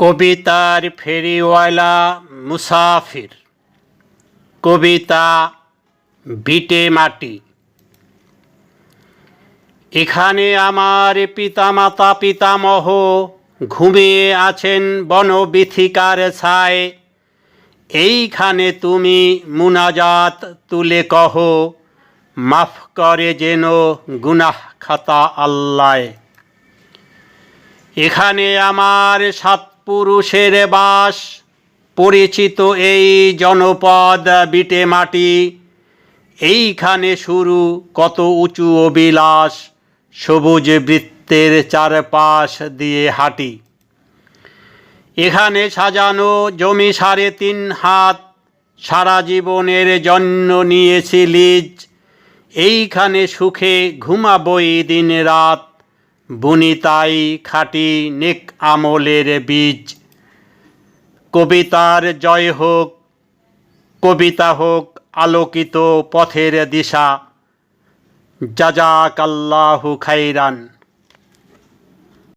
কবিতার ফেরিওয়ালা মুসাফির। কবিতা বিটে মাটি। এখানে আমার পিতামাতা পিতামহ ঘুমিয়ে আছেন বনবিথিকার ছায়। এইখানে তুমি মুনাজাত তুলে কহ, মাফ করে যেন গুনাহ খাতা আল্লায়। এখানে আমার সাত পুরুষের বাস, পরিচিত এই জনপদ বিটে মাটি। এইখানে শুরু কত উঁচু অবিলাস সবুজ বৃত্তের চারপাশ দিয়ে হাঁটি। এখানে সাজানো জমি সাড়ে তিন হাত, সারা জীবনের জন্য নিয়েছি লিজ। এইখানে সুখে ঘুমাবই দিন রাত। বুনি তাই খাটি নেক আমলের বীজ। কবিতার জয় হোক, কবিতা হোক আলোকিত পথের দিশা। জাজাকাল্লাহু খাইরান।